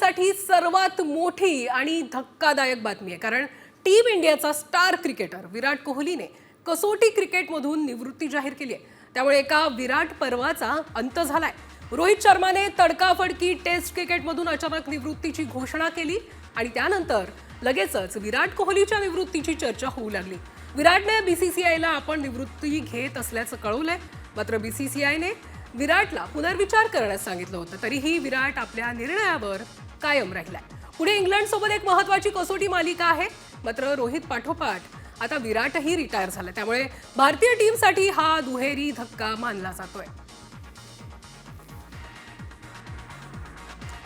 फॅन्ससाठी सर्वात मोठी आणि धक्कादायक बातमी आहे. कारण टीम इंडियाचा स्टार क्रिकेटर विराट कोहलीने कसोटी क्रिकेटमधून निवृत्ती जाहीर केली आहे. त्यामुळे एका विराट पर्वाचा अंत झालाय. रोहित शर्माने तडकाफडकी टेस्ट क्रिकेटमधून अचानक निवृत्तीची घोषणा केली आणि त्यानंतर लगेचच विराट कोहलीच्या निवृत्तीची चर्चा होऊ लागली. विराटने बीसीसीआयला आपण निवृत्ती घेत असल्याचं कळवलंय. मात्र बीसीसीआयने विराटला पुनर्विचार करण्यास सांगितलं होतं. तरीही विराट आपल्या निर्णयावर कायम राहिलाय. पुढे इंग्लंड सोबत एक महत्वाची कसोटी मालिका आहे. मात्र रोहित पाठोपाठ आता विराटही रिटायर झाला त्यामुळे भारतीय टीमसाठी हा दुहेरी धक्का मानला जातोय.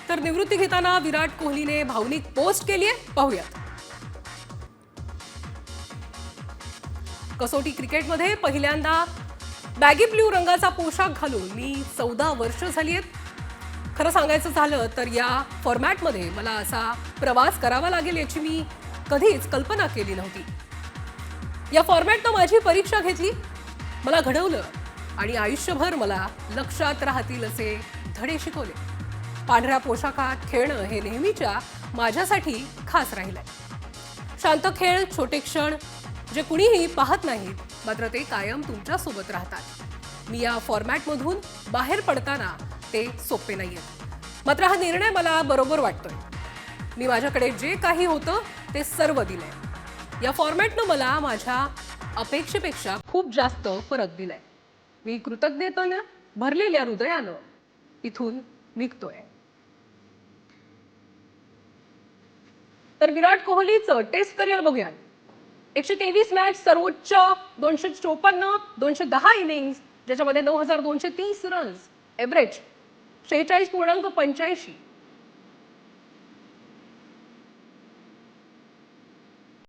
तर निवृत्ती घेताना विराट कोहलीने भावनिक पोस्ट केली आहे. पाहूयात. कसोटी क्रिकेटमध्ये पहिल्यांदा बॅगी ब्ल्यू रंगाचा पोशाख घालून मी चौदा वर्ष झाली आहेत. खरं सांगायचं झालं तर या फॉर्मॅटमध्ये मला असा प्रवास करावा लागेल याची मी कधीच कल्पना केली नव्हती. या फॉर्मॅटनं माझी परीक्षा घेतली मला घडवलं आणि आयुष्यभर मला लक्षात राहतील असे धडे शिकवले. पांढऱ्या पोशाखात खेळणं हे नेहमीच्या माझ्यासाठी खास राहिलंय. शांत खेळ छोटे क्षण जे कुणीही पाहत नाहीत मात्र ते कायम तुमच्यासोबत राहतात. मी या फॉर्मॅटमधून बाहेर पडताना ते सोपे नाहीयेत मात्र हा निर्णय मला बरोबर वाटतोय. मी माझ्याकडे जे काही होतं ते सर्व दिलंय. या फॉर्मॅटनं मला माझ्या अपेक्षेपेक्षा खूप जास्त फरक दिलाय. मी कृतज्ञतेनं भरलेल्या हृदयानं इथून निघतोय. तर विराट कोहलीचं टेस्ट करिअर बघूया एकशे तेवीस मॅच सर्वोच्च दोनशे चोपन्न दोनशे दहा इनिंग्स ज्याच्यामध्ये नऊ हजार दोनशे तीस रन्स एव्हरेज शेहेचाळीस पूर्णांक पंच्याऐंशी.